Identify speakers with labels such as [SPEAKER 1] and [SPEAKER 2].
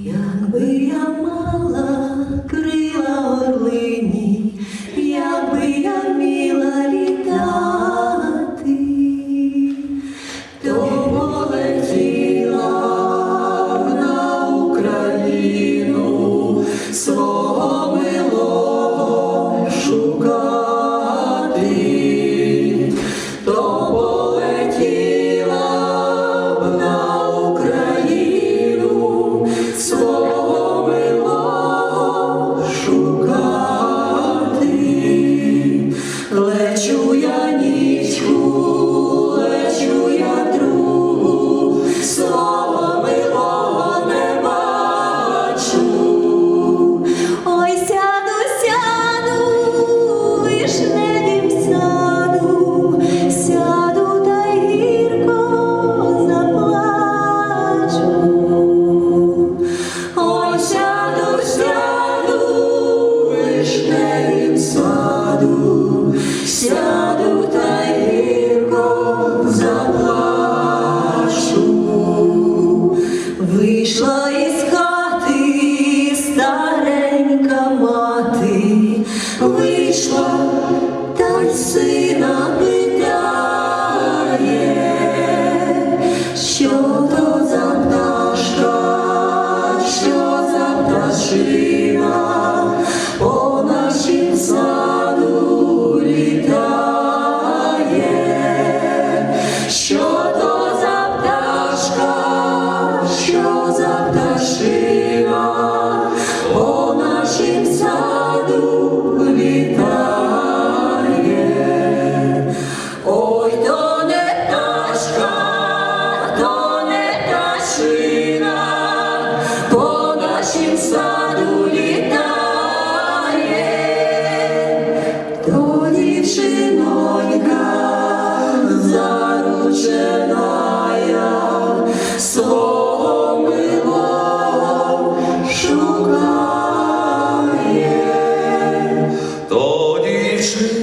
[SPEAKER 1] Якби я мала крила орлині, Вийшла із хати. пташина по нашим саду. Ой, то не пташка, то не пташина, по нашим саду літає, то дівчинонька заручена. Krishna.